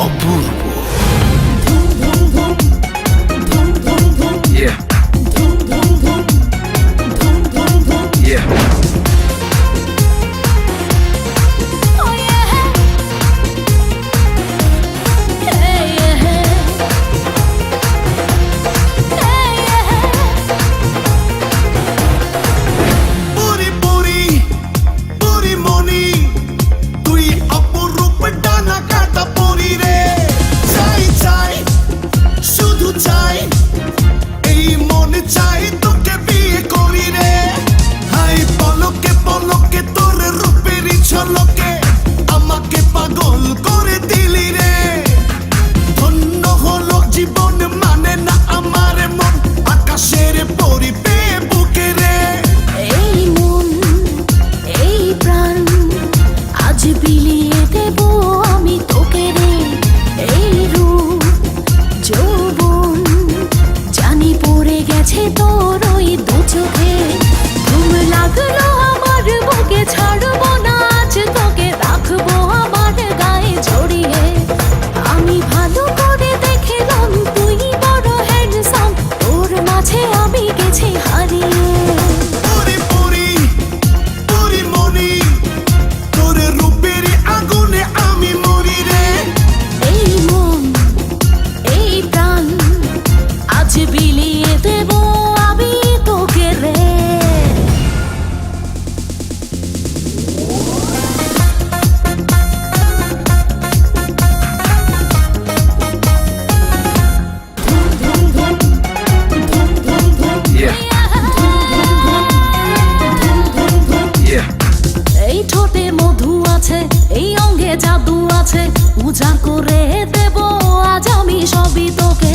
অপূর্ব আছে এই অঙ্গে জাদু আছে। উজাড় করে দেব আজ আমি সবই তোকে।